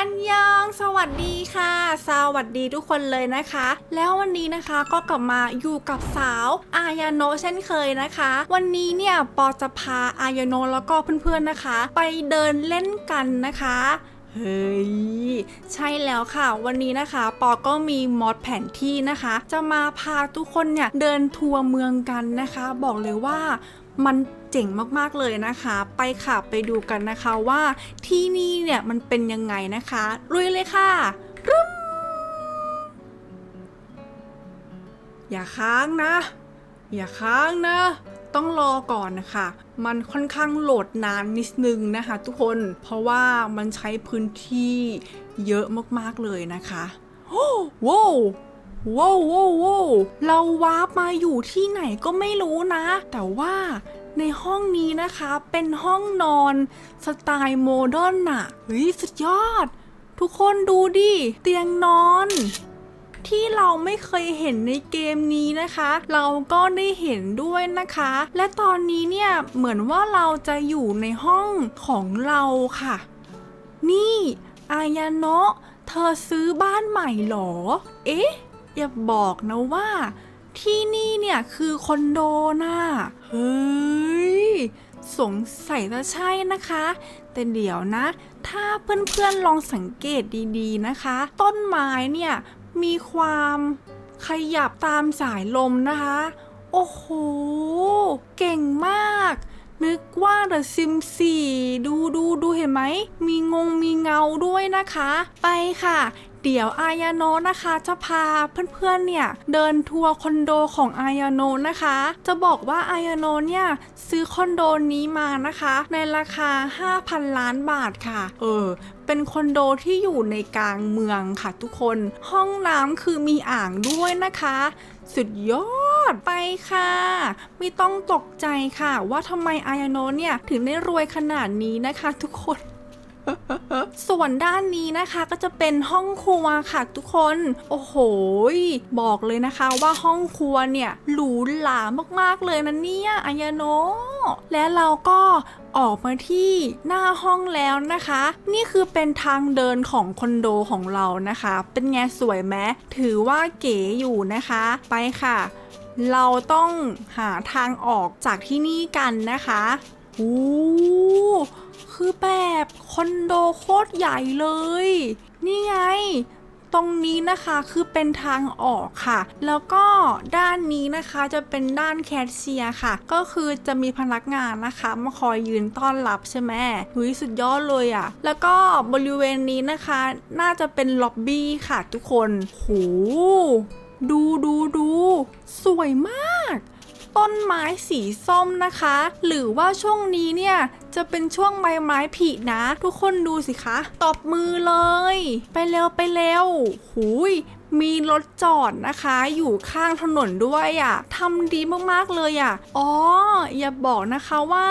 อันยอง สวัสดีค่ะ สวัสดีทุกคนเลยนะคะ แล้ววันนี้นะคะก็กลับมาอยู่กับสาว อายาโนเช่นเคยนะคะ วันนี้เนี่ยปอจะพาอายาโนแล้วก็เพื่อนๆนะคะ ไปเดินเล่นกันนะคะ ฮ้ย ใช่แล้วค่ะ วันนี้นะคะปอก็มีมอดแผนที่นะคะ จะมาพาทุกคนเนี่ยเดินทัวร์เมืองกันนะคะ บอกเลยว่ามันเจ๋งมากๆเลยนะคะ ไปค่ะไปดูกันนะคะว่าที่นี่เนี่ยมันเป็นยังไงนะคะลุยเลยค่ะรึมอย่าค้างนะ อย่าค้างนะ ต้องรอก่อนนะคะ มันค่อนข้างโหลดนานนิดนึงนะคะ ทุกคน เพราะว่ามันใช้พื้นที่เยอะมากๆเลยนะคะโอ้ว้าวว้าวว้าวว้าวเราวาร์ปมาอยู่ที่ไหนก็ไม่รู้นะ แต่ว่าในห้องนี้นะคะเป็นห้องนอนสไตล์โมเดิร์นอะเฮ้ยสุดยอด ทุกคนดูดิ เตียงนอน ที่เราไม่เคยเห็นในเกมนี้นะคะ เราก็ได้เห็นด้วยนะคะ และตอนนี้เนี่ยเหมือนว่าเราจะอยู่ในห้องของเราค่ะ นี่ อายาโนะเธอซื้อบ้านใหม่หรอ เอ๊ะ อย่าบอกนะว่าที่นี่เนี่ยคือคอนโดน่ะ เฮ้ย สงสัยจะใช่นะคะ แต่เดี๋ยวนะ ถ้าเพื่อนๆลองสังเกตดีๆนะคะ ต้นไม้เนี่ย มีความขยับตามสายลมนะคะ โอ้โห เก่งมาก นึกว่า The Sims 4ดูดูดูเห็นไหม มีงงมีเงาด้วยนะคะ ไปค่ะ เดี๋ยวอายาโนะนะคะ จะพาเพื่อนๆเนี่ย เดินทัวร์คอนโดของอายาโนะนะคะ จะบอกว่าอายาโนะเนี่ย ซื้อคอนโดนี้มานะคะ ในราคา 5,000 ล้านบาทค่ะ เออ เป็นคอนโดที่อยู่ในกลางเมืองค่ะทุกคน ห้องน้ำคือมีอ่างด้วยนะคะ สุดยอดไปค่ะ ไม่ต้องตกใจค่ะ ว่าทำไมอายโนเนี่ยถึงได้รวยขนาดนี้นะคะ ทุกคน ส่วนด้านนี้นะคะก็จะเป็นห้องครัวค่ะทุกคน โอ้โห บอกเลยนะคะว่าห้องครัวเนี่ยหรูหรามากๆเลยนะเนี่ยอายโน และเราก็ออกมาที่หน้าห้องแล้วนะคะ นี่คือเป็นทางเดินของคอนโดของเรานะคะ เป็นไงสวยไหมถือว่าเก๋อยู่นะคะ ไปค่ะ เราต้องหาทางออกจากที่นี่กันนะคะ โอ้ คือแบบคอนโดโคตรใหญ่เลย นี่ไง ตรงนี้นะคะคือเป็นทางออกค่ะ แล้วก็ด้านนี้นะคะจะเป็นด้านแคชเชียร์ค่ะ ก็คือจะมีพนักงานนะคะ มาคอยยืนต้อนรับใช่ไหมหุยสุดยอดเลยอะ่ะ แล้วก็บริเวณนี้นะคะ น่าจะเป็นล็อบบี้ค่ะทุกคนโหดูดูดู สวยมาก ต้นไม้สีส้มนะคะ หรือว่าช่วงนี้เนี่ยจะเป็นช่วงใบไม้ผลินะ ทุกคนดูสิคะ ตบมือเลย ไปเร็วไปเร็วหูยมีรถจอดนะคะ อยู่ข้างถนนด้วยอะ่ะทำดีมากๆเลยอะ่ะอ๋อ อย่าบอกนะคะว่า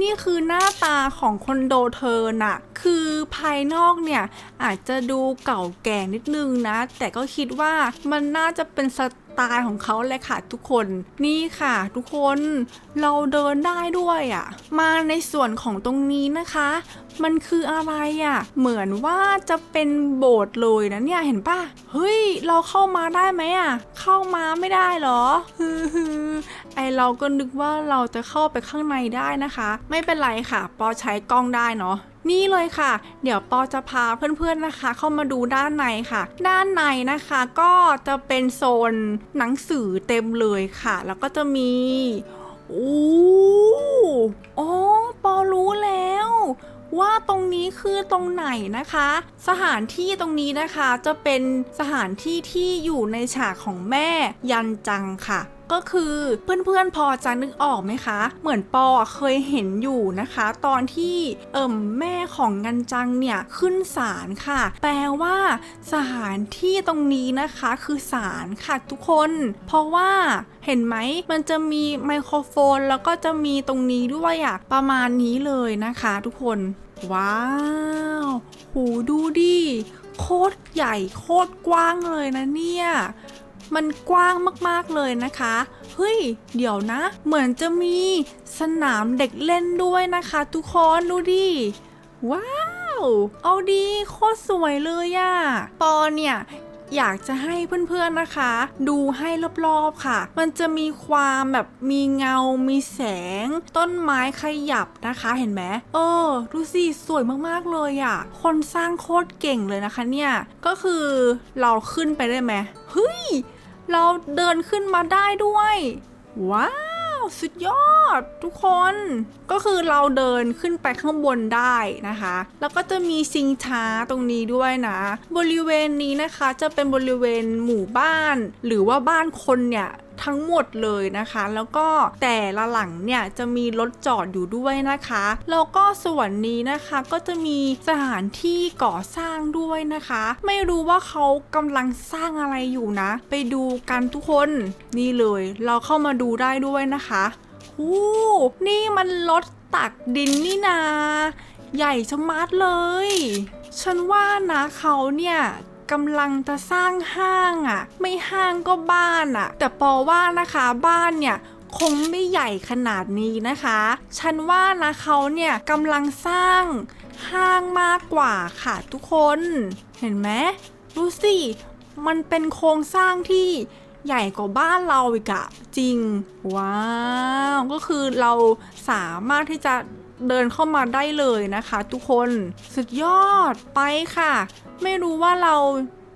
นี่คือหน้าตาของคอนโดเธอน่ะ คือภายนอกเนี่ย อาจจะดูเก่าแก่นิดนึงนะ แต่ก็คิดว่ามันน่าจะเป็นสไตล์ของเขาเลยค่ะทุกคนนี่ค่ะ ทุกคนเราเดินได้ด้วยอะ่ะ มาในส่วนของตรงนี้นะคะ มันคืออะไรอะ่ะ เหมือนว่าจะเป็นโบสถ์เลยนะเนี่ยเห็นปะเฮ้ย เราเข้ามาได้ไหมอะ่ะ เข้ามาไม่ได้เหรอไอเราก็นึกว่าเราจะเข้าไปข้างในได้นะคะ ไม่เป็นไรค่ะ ปอใช้กล้องได้เนาะ นี่เลยค่ะ เดี๋ยวปอจะพาเพื่อนๆนะคะ เข้ามาดูด้านในค่ะ ด้านในนะคะก็จะเป็นโซนหนังสือเต็มเลยค่ะ แล้วก็จะมีอู้อ๋อปอรู้แล้วว่าตรงนี้คือตรงไหนนะคะ สถานที่ตรงนี้นะคะจะเป็นสถานที่ที่อยู่ในฉากของแม่ยันจังค่ะ ก็คือเพื่อนๆพอจะนึกออกไหมคะ เหมือนปอเคยเห็นอยู่นะคะ ตอนที่เอิ่มแม่ของยันจังเนี่ยขึ้นศาลค่ะ แปลว่าสถานที่ตรงนี้นะคะคือศาลค่ะทุกคน เพราะว่าเห็นไหมมันจะมีไมโครโฟน แล้วก็จะมีตรงนี้ด้วยอะประมาณนี้เลยนะคะทุกคน ว้าว หูดูดิโคตรใหญ่โคตรกว้างเลยนะเนี่ย มันกว้างมากๆเลยนะคะ เฮ้ย เดี๋ยวนะ เหมือนจะมีสนามเด็กเล่นด้วยนะคะ ทุกคนดูดิ ว้าว เอาดีโคตรสวยเลยอะปอเนี่ยอยากจะให้เพื่อนๆนะคะ ดูให้รอบๆค่ะ มันจะมีความแบบมีเงา มีแสง ต้นไม้ขยับนะคะเห็นไหมเออดูสิสวยมากๆเลยอะ่ะ คนสร้างโคตรเก่งเลยนะคะเนี่ย ก็คือเราขึ้นไปได้ไหมเฮ้ย เราเดินขึ้นมาได้ด้วย ว้าว สุดยอด ทุกคน ก็คือเราเดินขึ้นไปข้างบนได้นะคะ แล้วก็จะมีชิงช้าตรงนี้ด้วยนะ บริเวณนี้นะคะจะเป็นบริเวณหมู่บ้าน หรือว่าบ้านคนเนี่ยทั้งหมดเลยนะคะ แล้วก็แต่ละหลังเนี่ยจะมีรถจอดอยู่ด้วยนะคะแล้วก็ส่วนนี้นะคะก็จะมีสถานที่ก่อสร้างด้วยนะคะ ไม่รู้ว่าเขากำลังสร้างอะไรอยู่นะ ไปดูกันทุกคนนี่เลย เราเข้ามาดูได้ด้วยนะคะหูนี่มันรถตักดินนี่นา ใหญ่ชะมัดเลย ฉันว่านะเขาเนี่ย กำลังจะสร้างห้างอะ่ะ ไม่ห้างก็บ้านอะ่ะ แต่ปอว่านะคะบ้านเนี่ยคงไม่ใหญ่ขนาดนี้นะคะ ฉันว่านะเขาเนี่ยกำลังสร้างห้างมากกว่าค่ะทุกคน เห็นไหมดูสิ มันเป็นโครงสร้างที่ใหญ่กว่าบ้านเราอีกอะจริง ว้าว ก็คือเราสามารถที่จะ เดินเข้ามาได้เลยนะคะ ทุกคนสุดยอดไปค่ะ ไม่รู้ว่าเรา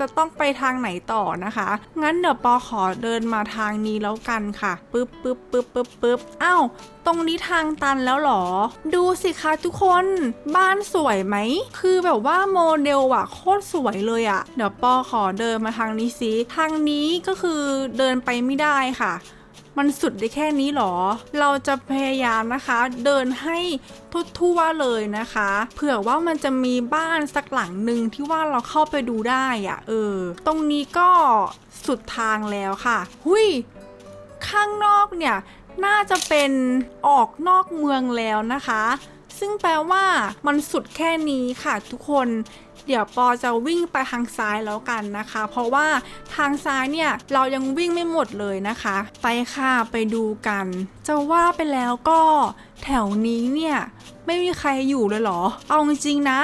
จะต้องไปทางไหนต่อนะคะ งั้นเดี๋ยวปอขอเดินมาทางนี้แล้วกันค่ะปึ๊บปึ๊บปึ๊บปึ๊บปึ๊บอ้าวตรงนี้ทางตันแล้วหรอ ดูสิคะทุกคนบ้านสวยไหม คือแบบว่าโมเดลอะโคตรสวยเลยอะเดี๋ยวปอขอเดินมาทางนี้สิทางนี้ก็คือเดินไปไม่ได้ค่ะ มันสุดได้แค่นี้หรอ เราจะพยายามนะคะ เดินให้ทั่วๆเลยนะคะ เผื่อว่ามันจะมีบ้านสักหลังหนึ่งที่ว่าเราเข้าไปดูได้อะเออ ตรงนี้ก็สุดทางแล้วค่ะ หุยข้างนอกเนี่ย น่าจะเป็นออกนอกเมืองแล้วนะคะ ซึ่งแปลว่ามันสุดแค่นี้ค่ะทุกคน เดี๋ยวปอจะวิ่งไปทางซ้ายแล้วกันนะคะ เพราะว่าทางซ้ายเนี่ยเรายังวิ่งไม่หมดเลยนะคะ ไปค่ะไปดูกัน จะว่าไปแล้วก็แถวนี้เนี่ยไม่มีใครอยู่เลยเหรอ เอาจริงๆนะ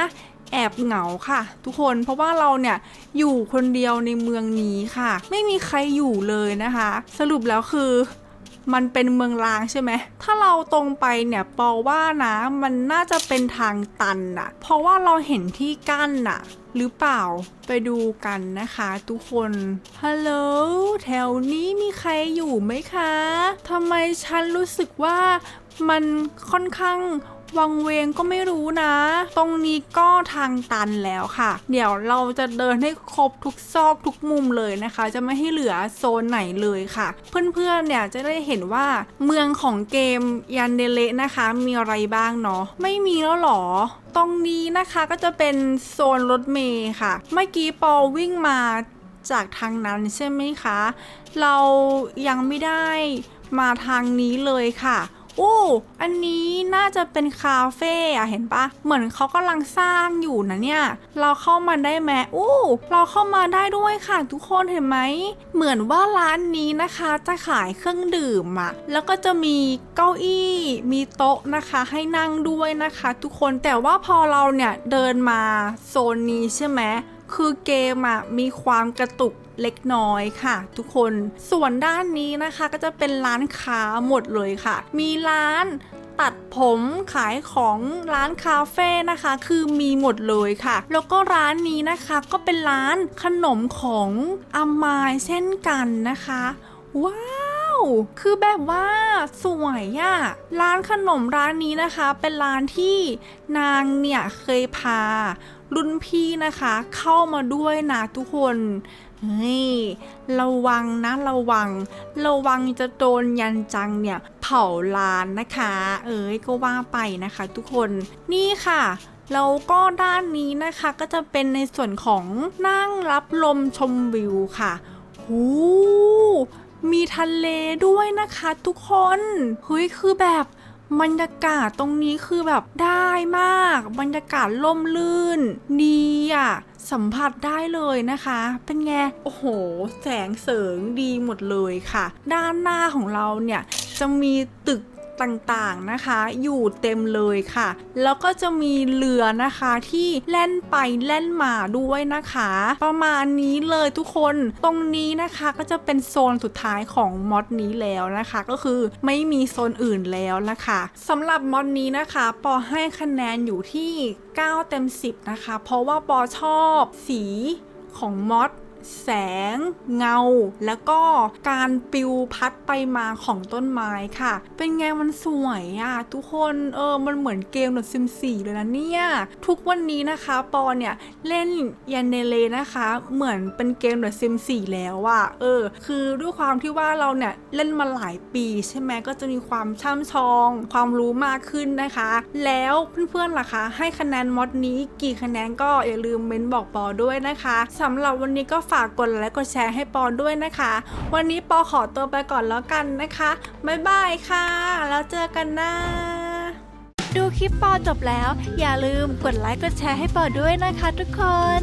แอบเหงาค่ะ ทุกคนเพราะว่าเราเนี่ยอยู่คนเดียวในเมืองนี้ค่ะ ไม่มีใครอยู่เลยนะคะ สรุปแล้วคือ มันเป็นเมืองร้างใช่ไหม ถ้าเราตรงไปเนี่ยปอว่านะมันน่าจะเป็นทางตันน่ะเพราะว่าเราเห็นที่กั้นน่ะหรือเปล่าไปดูกันนะคะทุกคน ฮัลโหล แถวนี้มีใครอยู่ไหมคะ ทำไมฉันรู้สึกว่ามันค่อนข้าง วังเวงก็ไม่รู้นะ ตรงนี้ก็ทางตันแล้วค่ะ เดี๋ยวเราจะเดินให้ครบทุกซอกทุกมุมเลยนะคะ จะไม่ให้เหลือโซนไหนเลยค่ะ เพื่อนๆเนี่ยจะได้เห็นว่าเมืองของเกมยันเดเลนะคะ มีอะไรบ้างเนาะไม่มีแล้วหรอตรงนี้นะคะก็จะเป็นโซนรถเมย์ค่ะ เมื่อกี้ปอวิ่งมาจากทางนั้นใช่ไหมคะ เรายังไม่ได้มาทางนี้เลยค่ะ อ้อันนี้น่าจะเป็นคาเฟ่อะเห็นปะเหมือนเขากำลังสร้างอยู่นะเนี่ย เราเข้ามาได้ไหมโอ้เราเข้ามาได้ด้วยค่ะทุกคนเห็นไหม เหมือนว่าร้านนี้นะคะจะขายเครื่องดื่มอะแล้วก็จะมีเก้าอี้มีโต๊ะนะคะให้นั่งด้วยนะคะ ทุกคนแต่ว่าพอเราเนี่ยเดินมาโซนนี้ใช่ไหม คือเกมอะมีความกระตุกเล็กน้อยค่ะ ทุกคนส่วนด้านนี้นะคะก็จะเป็นร้านค้าหมดเลยค่ะ มีร้านตัดผมขายของร้านคาเฟ่นะคะ คือมีหมดเลยค่ะ แล้วก็ร้านนี้นะคะก็เป็นร้านขนมของอามายเช่นกันนะคะ ว้า คือแบบว่าสวยอะร้านขนมร้านนี้นะคะ เป็นร้านที่นางเนี่ยเคยพา รุ่นพี่นะคะ เข้ามาด้วยนะทุกคนเฮ้ยระวังนะระวัง ระวังจะโดนยันจังเนี่ย เผาร้านนะคะ เอ้ยก็ว่าไปนะคะ ทุกคนนี่ค่ะแล้วก็ด้านนี้นะคะก็จะเป็นในส่วนของนั่งรับลมชมวิวค่ะหู มีทะเลด้วยนะคะทุกคนเฮ้ยคือแบบบรรยากาศตรงนี้คือแบบได้มาก บรรยากาศล่มลื่น ดีอะ สัมผัสได้เลยนะคะ เป็นไง โอ้โห แสงเสริงดีหมดเลยค่ะ ด้านหน้าของเราเนี่ย จะมีตึก ต่างๆนะคะ อยู่เต็มเลยค่ะ แล้วก็จะมีเรือนะคะที่แล่นไปแล่นมาด้วยนะคะ ประมาณนี้เลยทุกคนตรงนี้นะคะก็จะเป็นโซนสุดท้ายของมอดนี้แล้วนะคะ ก็คือไม่มีโซนอื่นแล้วนะคะสำหรับมอดนี้นะคะปอให้คะแนนอยู่ที่ 9 เต็ม 10 นะคะ เพราะว่าปอชอบสีของมอด แสง เงา แล้วก็การปลิวพัดไปมาของต้นไม้ค่ะ เป็นไงมันสวยอะทุกคนเออมันเหมือนเกมแบบซิมสี่เลยนะเนี่ยทุกวันนี้นะคะปอเนี่ยเล่นยันเนเลนะคะ เหมือนเป็นเกมแบบซิมสี่แล้วอะเออ คือด้วยความที่ว่าเราเนี่ยเล่นมาหลายปีใช่ไหมก็จะมีความช่ำชอง ความรู้มากขึ้นนะคะ แล้วเพื่อนๆล่ะคะให้คะแนนมอดนี้กี่คะแนนก็อย่าลืมเม้นบอกปอด้วยนะคะสำหรับวันนี้ก็ฝากกดไลค์กดแชร์ให้ปอนด้วยนะคะ วันนี้ปอขอตัวไปก่อนแล้วกันนะคะ บ๊ายบายค่ะ แล้วเจอกันนะดูคลิปปอจบแล้ว อย่าลืมกดไลค์กดแชร์ให้ปอด้วยนะคะทุกคน